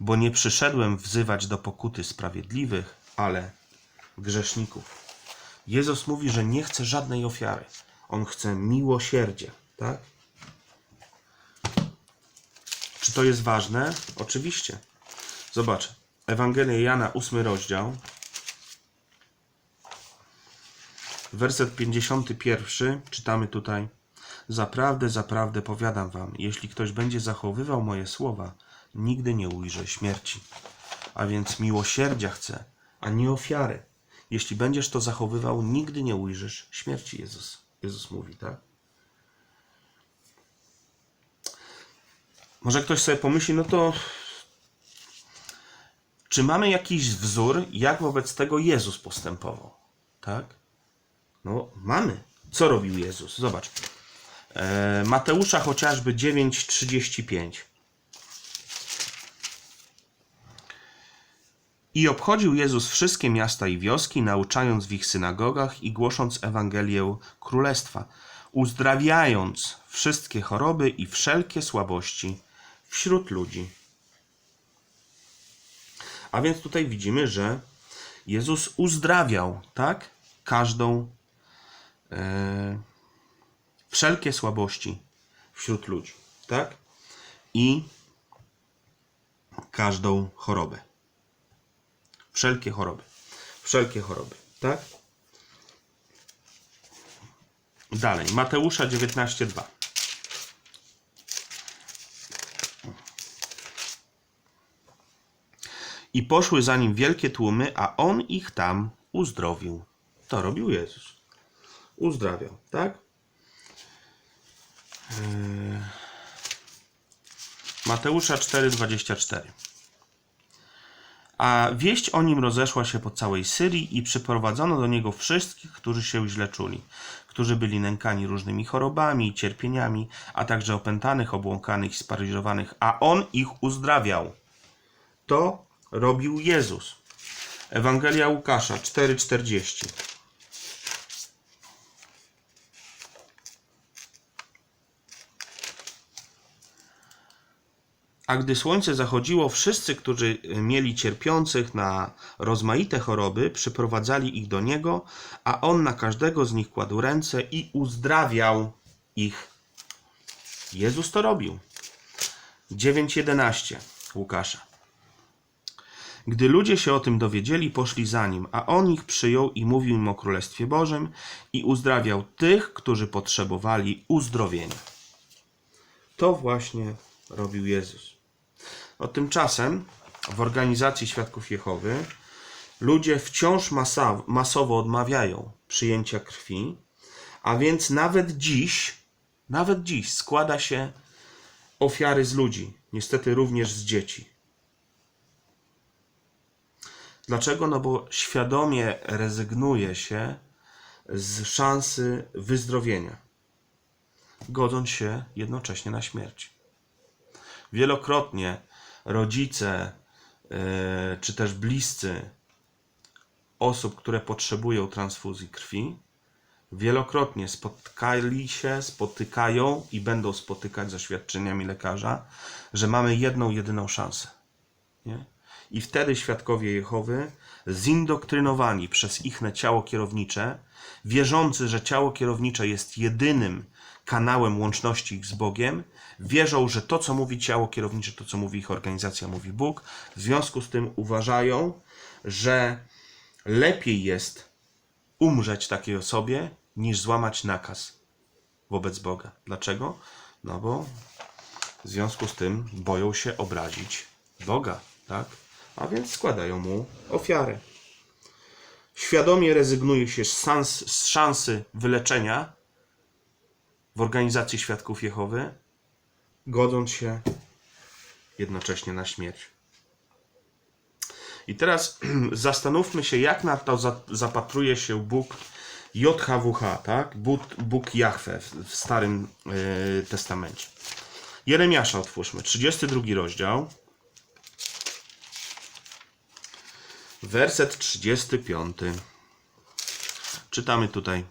bo nie przyszedłem wzywać do pokuty sprawiedliwych, ale grzeszników. Jezus mówi, że nie chce żadnej ofiary. On chce miłosierdzia, tak? Czy to jest ważne? Oczywiście. Zobacz. Ewangelia Jana, 8 rozdział. Werset 51 czytamy tutaj. Zaprawdę, zaprawdę powiadam wam, jeśli ktoś będzie zachowywał moje słowa, nigdy nie ujrzy śmierci. A więc miłosierdzia chce, a nie ofiary. Jeśli będziesz to zachowywał, nigdy nie ujrzysz śmierci, Jezus, Jezus mówi, tak? Może ktoś sobie pomyśli, no to czy mamy jakiś wzór, jak wobec tego Jezus postępował? Tak? No, mamy. Co robił Jezus? Zobacz. E, Mateusza chociażby 9:35. I obchodził Jezus wszystkie miasta i wioski, nauczając w ich synagogach i głosząc Ewangelię Królestwa, uzdrawiając wszystkie choroby i wszelkie słabości wśród ludzi. A więc tutaj widzimy, że Jezus uzdrawiał, tak? Każdą, e, wszelkie słabości wśród ludzi, tak? I każdą chorobę. Wszelkie choroby. Wszelkie choroby, tak? Dalej, Mateusza 19:2. I poszły za nim wielkie tłumy, a on ich tam uzdrowił. To robił Jezus. Uzdrawiał, tak? Yy. Mateusza 4:24. A wieść o nim rozeszła się po całej Syrii i przyprowadzono do niego wszystkich, którzy się źle czuli, którzy byli nękani różnymi chorobami i cierpieniami, a także opętanych, obłąkanych i sparyżowanych, a on ich uzdrawiał. To robił Jezus. Ewangelia Łukasza 4:40. A gdy słońce zachodziło, wszyscy, którzy mieli cierpiących na rozmaite choroby, przyprowadzali ich do niego, a on na każdego z nich kładł ręce i uzdrawiał ich. Jezus to robił. 9:11 Łukasza. Gdy ludzie się o tym dowiedzieli, poszli za nim, a on ich przyjął i mówił im o Królestwie Bożym i uzdrawiał tych, którzy potrzebowali uzdrowienia. To właśnie robił Jezus. No, tymczasem w organizacji Świadków Jehowy ludzie wciąż masa, masowo odmawiają przyjęcia krwi, a więc nawet dziś, nawet dziś składa się ofiary z ludzi, niestety również z dzieci. Dlaczego? No bo świadomie rezygnuje się z szansy wyzdrowienia, godząc się jednocześnie na śmierć. Wielokrotnie rodzice yy, czy też bliscy osób, które potrzebują transfuzji krwi, wielokrotnie spotkali się, spotykają i będą spotykać ze świadczeniami lekarza, że mamy jedną, jedyną szansę. Nie? I wtedy świadkowie Jehowy, zindoktrynowani przez ich ciało kierownicze, wierzący, że ciało kierownicze jest jedynym kanałem łączności ich z Bogiem, wierzą, że to, co mówi ciało kierownicze, to, co mówi ich organizacja, mówi Bóg. W związku z tym uważają, że lepiej jest umrzeć takiej osobie, niż złamać nakaz wobec Boga. Dlaczego? No bo w związku z tym boją się obrazić Boga, tak? A więc składają mu ofiarę. Świadomie rezygnuje się z, szans, z szansy wyleczenia w organizacji Świadków Jehowy, godząc się jednocześnie na śmierć. I teraz zastanówmy się, jak na to za- zapatruje się Bóg JHWH, tak? Bóg, Bóg Jahwe w, w Starym y, Testamencie. Jeremiasza otwórzmy, 32 rozdział. Werset 35. Czytamy tutaj.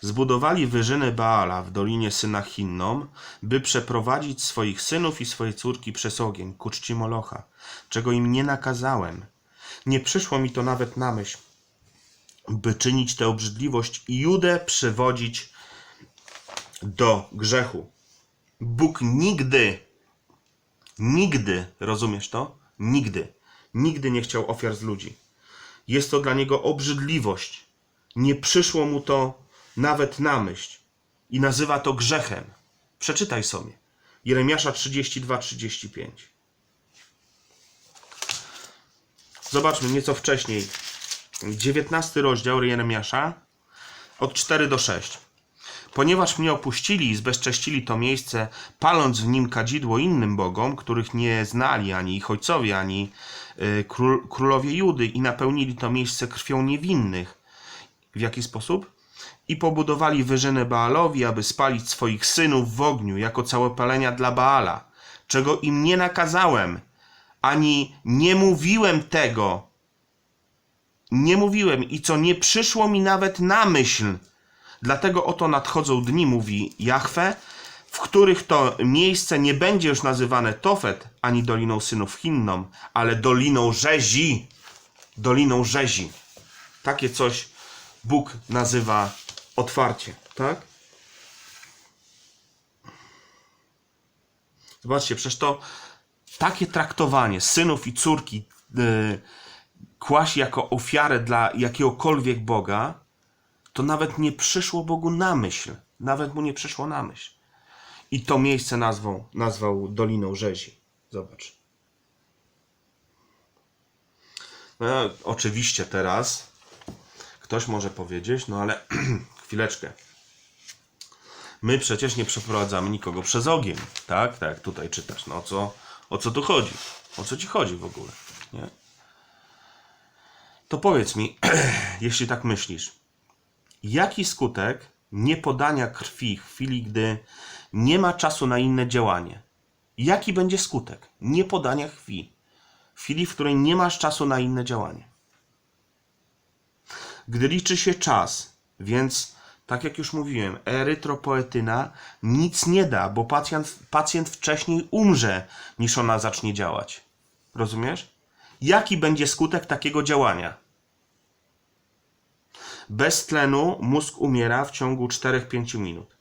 Zbudowali wyżyny Baala w dolinie syna Hinnom, by przeprowadzić swoich synów i swoje córki przez ogień ku czci Molocha, czego im nie nakazałem. Nie przyszło mi to nawet na myśl, by czynić tę obrzydliwość i Judę przywodzić do grzechu. Bóg nigdy, nigdy, rozumiesz to? Nigdy, nigdy nie chciał ofiar z ludzi. Jest to dla niego obrzydliwość. Nie przyszło mu to nawet na myśl i nazywa to grzechem. Przeczytaj sobie. Jeremiasza 32-35. Zobaczmy nieco wcześniej. 19 rozdział Jeremiasza od 4 do 6. Ponieważ mnie opuścili i zbezcześcili to miejsce, paląc w nim kadzidło innym bogom, których nie znali ani ich ojcowie, ani y, król, królowie Judy, i napełnili to miejsce krwią niewinnych. W jaki sposób? I pobudowali wyżyny Baalowi, aby spalić swoich synów w ogniu, jako całopalenia dla Baala, czego im nie nakazałem, ani nie mówiłem tego, nie mówiłem i co nie przyszło mi nawet na myśl. Dlatego oto nadchodzą dni, mówi Jahwe, w których to miejsce nie będzie już nazywane Tofet, ani Doliną Synów Hinnom, ale Doliną Rzezi. Doliną Rzezi. Takie coś Bóg nazywa otwarcie, tak? Zobaczcie, przecież to takie traktowanie synów i córki yy, kłaść jako ofiarę dla jakiegokolwiek Boga, to nawet nie przyszło Bogu na myśl. Nawet mu nie przyszło na myśl. I to miejsce nazwał, nazwał Doliną Rzezi. Zobacz. No, oczywiście teraz ktoś może powiedzieć, no ale chwileczkę. My przecież nie przeprowadzamy nikogo przez ogień, tak? Tak tutaj czytasz. No co, o co tu chodzi? O co ci chodzi w ogóle? Nie? To powiedz mi, jeśli tak myślisz, jaki skutek niepodania krwi w chwili, gdy nie ma czasu na inne działanie? Jaki będzie skutek niepodania krwi w chwili, w której nie masz czasu na inne działanie? Gdy liczy się czas, więc tak jak już mówiłem, erytropoetyna nic nie da, bo pacjent, pacjent wcześniej umrze, niż ona zacznie działać. Rozumiesz? Jaki będzie skutek takiego działania? Bez tlenu mózg umiera w ciągu 4-5 minut.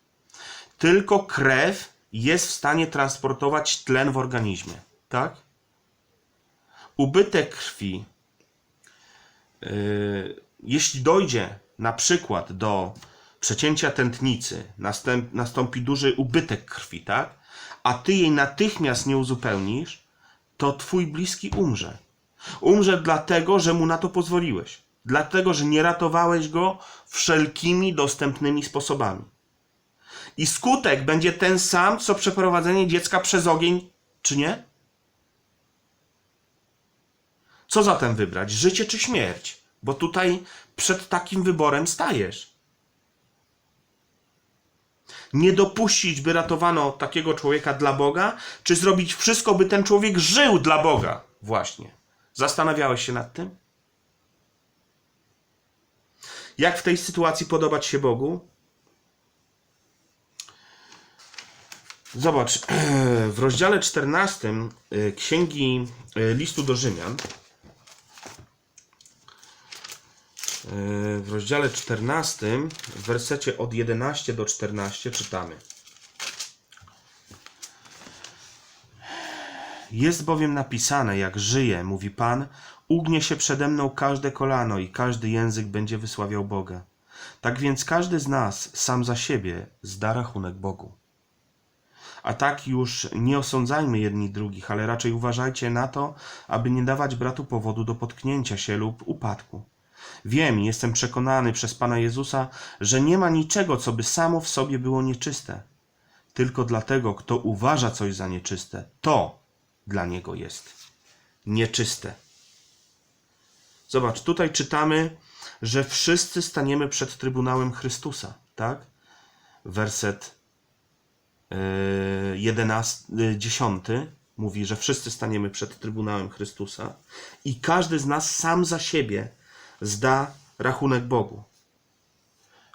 Tylko krew jest w stanie transportować tlen w organizmie. Tak? Ubytek krwi, yy, jeśli dojdzie na przykład do przecięcia tętnicy, następ, nastąpi duży ubytek krwi, tak? A ty jej natychmiast nie uzupełnisz, to twój bliski umrze. Umrze dlatego, że mu na to pozwoliłeś. Dlatego, że nie ratowałeś go wszelkimi dostępnymi sposobami. I skutek będzie ten sam, co przeprowadzenie dziecka przez ogień, czy nie? Co zatem wybrać? Życie czy śmierć? Bo tutaj przed takim wyborem stajesz. Nie dopuścić, by ratowano takiego człowieka dla Boga, czy zrobić wszystko, by ten człowiek żył dla Boga? Właśnie. Zastanawiałeś się nad tym? Jak w tej sytuacji podobać się Bogu? Zobacz, w rozdziale 14 y, księgi y, listu do Rzymian, y, w rozdziale 14, w wersecie od 11 do 14 czytamy. Jest bowiem napisane, jak żyje, mówi Pan, ugnie się przede mną każde kolano i każdy język będzie wysławiał Boga. Tak więc każdy z nas sam za siebie zda rachunek Bogu. A tak już nie osądzajmy jedni drugich, ale raczej uważajcie na to, aby nie dawać bratu powodu do potknięcia się lub upadku. Wiem jestem przekonany przez Pana Jezusa, że nie ma niczego, co by samo w sobie było nieczyste. Tylko dlatego, kto uważa coś za nieczyste, to dla niego jest nieczyste. Zobacz, tutaj czytamy, że wszyscy staniemy przed Trybunałem Chrystusa, tak? Werset yy, 11, yy, 10 mówi, że wszyscy staniemy przed Trybunałem Chrystusa i każdy z nas sam za siebie zda rachunek Bogu.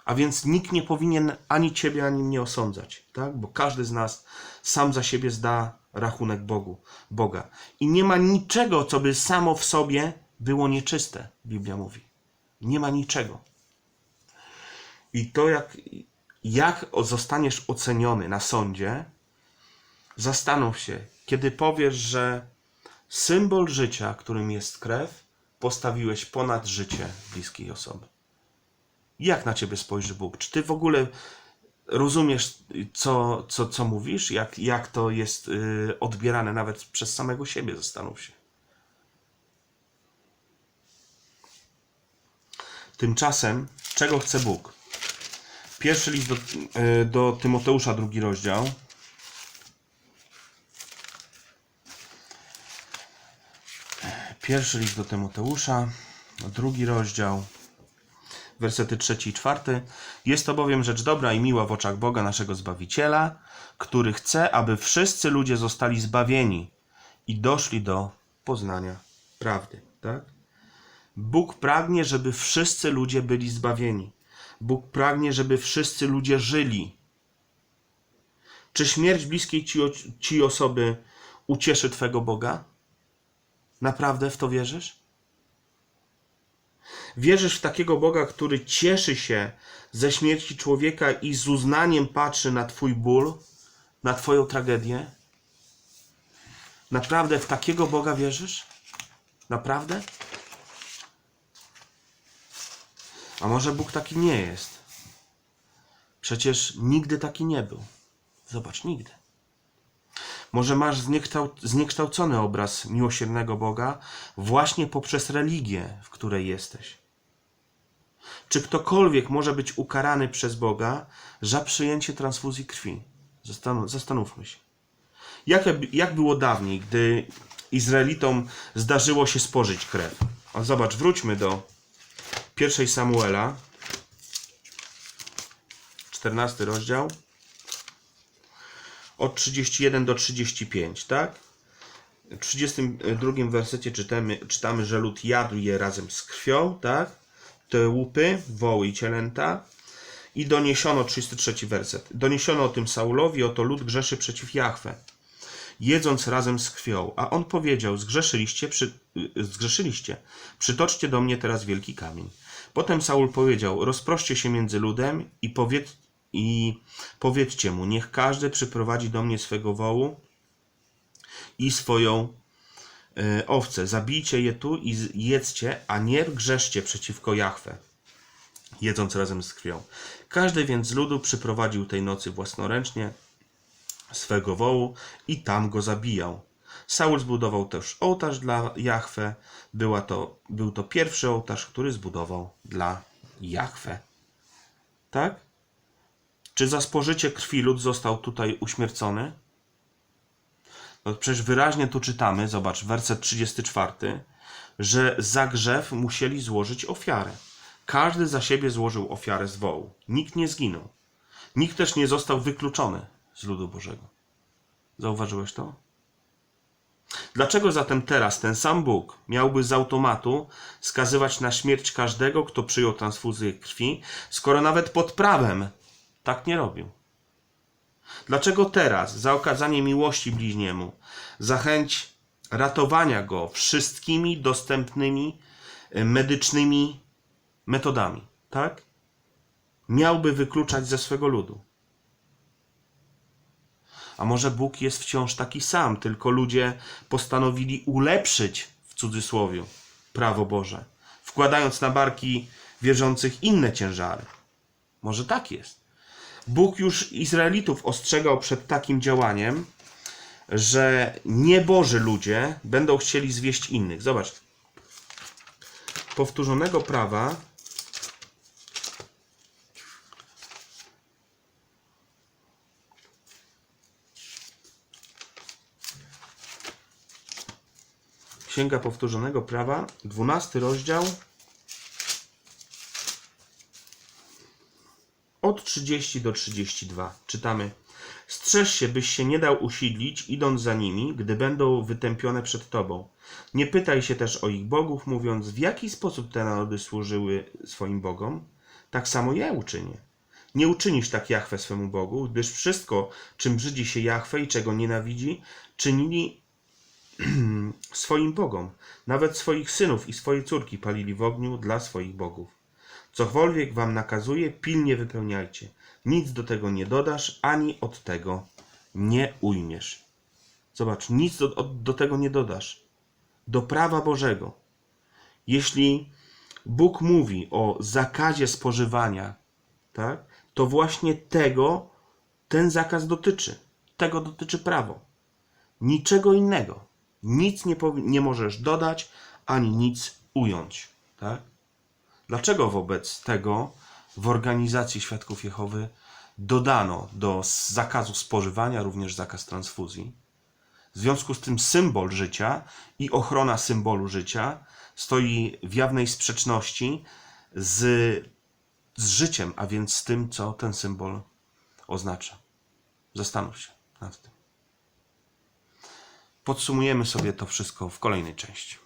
A więc nikt nie powinien ani ciebie, ani mnie osądzać, tak? Bo każdy z nas sam za siebie zda rachunek Bogu, Boga. I nie ma niczego, co by samo w sobie było nieczyste, Biblia mówi. Nie ma niczego. I to, jak, jak zostaniesz oceniony na sądzie, zastanów się, kiedy powiesz, że symbol życia, którym jest krew, postawiłeś ponad życie bliskiej osoby. Jak na ciebie spojrzy Bóg? Czy ty w ogóle rozumiesz, co, co, co mówisz? Jak, jak to jest y, odbierane nawet przez samego siebie? Zastanów się. Tymczasem, czego chce Bóg? Pierwszy list do, y, do Tymoteusza, drugi rozdział. Pierwszy list do Tymoteusza, drugi rozdział, wersety trzeci i czwarty. Jest to bowiem rzecz dobra i miła w oczach Boga naszego Zbawiciela, który chce, aby wszyscy ludzie zostali zbawieni i doszli do poznania prawdy. Tak? Bóg pragnie, żeby wszyscy ludzie byli zbawieni. Bóg pragnie, żeby wszyscy ludzie żyli. Czy śmierć bliskiej ci, ci osoby ucieszy Twego Boga? Naprawdę w to wierzysz? Wierzysz w takiego Boga, który cieszy się ze śmierci człowieka i z uznaniem patrzy na Twój ból, na Twoją tragedię? Naprawdę w takiego Boga wierzysz? Naprawdę? A może Bóg taki nie jest? Przecież nigdy taki nie był. Zobacz, nigdy. Może masz zniekształ- zniekształcony obraz miłosiernego Boga właśnie poprzez religię, w której jesteś. Czy ktokolwiek może być ukarany przez Boga za przyjęcie transfuzji krwi? Zastan- zastanówmy się. Jak, jak było dawniej, gdy Izraelitom zdarzyło się spożyć krew? A zobacz, wróćmy do 1 Samuela, 14 rozdział od 31 do 35, tak? W 32 wersecie czytamy, czytamy, że lud jadł je razem z krwią, tak? Te łupy, woły i cielęta. I doniesiono, 33 werset, doniesiono o tym Saulowi, oto lud grzeszy przeciw Jahwe, jedząc razem z krwią. A on powiedział, zgrzeszyliście, przy, y, zgrzeszyliście, przytoczcie do mnie teraz wielki kamień. Potem Saul powiedział, rozproście się między ludem i powiedz, i powiedzcie mu, niech każdy przyprowadzi do mnie swego wołu i swoją e, owcę. Zabijcie je tu i jedzcie, a nie grzeszcie przeciwko Jahwe, jedząc razem z krwią. Każdy więc z ludu przyprowadził tej nocy własnoręcznie swego wołu i tam go zabijał. Saul zbudował też ołtarz dla Jahwe. Była to, był to pierwszy ołtarz, który zbudował dla Jahwe. Tak? Czy za spożycie krwi lud został tutaj uśmiercony? No przecież wyraźnie tu czytamy, zobacz, werset 34, że za grzech musieli złożyć ofiarę. Każdy za siebie złożył ofiarę z wołu. Nikt nie zginął. Nikt też nie został wykluczony z ludu Bożego. Zauważyłeś to? Dlaczego zatem teraz ten sam Bóg miałby z automatu skazywać na śmierć każdego, kto przyjął transfuzję krwi, skoro nawet pod prawem tak nie robił? Dlaczego teraz, za okazanie miłości bliźniemu, za chęć ratowania go wszystkimi dostępnymi e, medycznymi metodami, tak? Miałby wykluczać ze swego ludu? A może Bóg jest wciąż taki sam, tylko ludzie postanowili ulepszyć, w cudzysłowie, prawo Boże, wkładając na barki wierzących inne ciężary. Może tak jest. Bóg już Izraelitów ostrzegał przed takim działaniem, że nieboży ludzie będą chcieli zwieść innych. Zobacz. Powtórzonego prawa Księga Powtórzonego Prawa, 12 rozdział, od 30 do 32. Czytamy: Strzeż się, byś się nie dał usidlić, idąc za nimi, gdy będą wytępione przed tobą. Nie pytaj się też o ich bogów, mówiąc, w jaki sposób te narody służyły swoim bogom. tak samo ja uczynię. Nie uczynisz tak Jahwe swemu Bogu, gdyż wszystko, czym brzydzi się Jahwe i czego nienawidzi, czynili swoim bogom. Nawet swoich synów i swoje córki palili w ogniu dla swoich bogów. Cokolwiek wam nakazuje, pilnie wypełniajcie. Nic do tego nie dodasz, ani od tego nie ujmiesz. Zobacz, nic do, do tego nie dodasz. Do prawa Bożego. Jeśli Bóg mówi o zakazie spożywania, tak, to właśnie tego ten zakaz dotyczy. Tego dotyczy prawo. Niczego innego. Nic nie, nie możesz dodać, ani nic ująć. Tak? Dlaczego wobec tego w organizacji Świadków Jehowy dodano do zakazu spożywania również zakaz transfuzji? W związku z tym symbol życia i ochrona symbolu życia stoi w jawnej sprzeczności z, z życiem, a więc z tym, co ten symbol oznacza. Zastanów się nad tym. Podsumujemy sobie to wszystko w kolejnej części.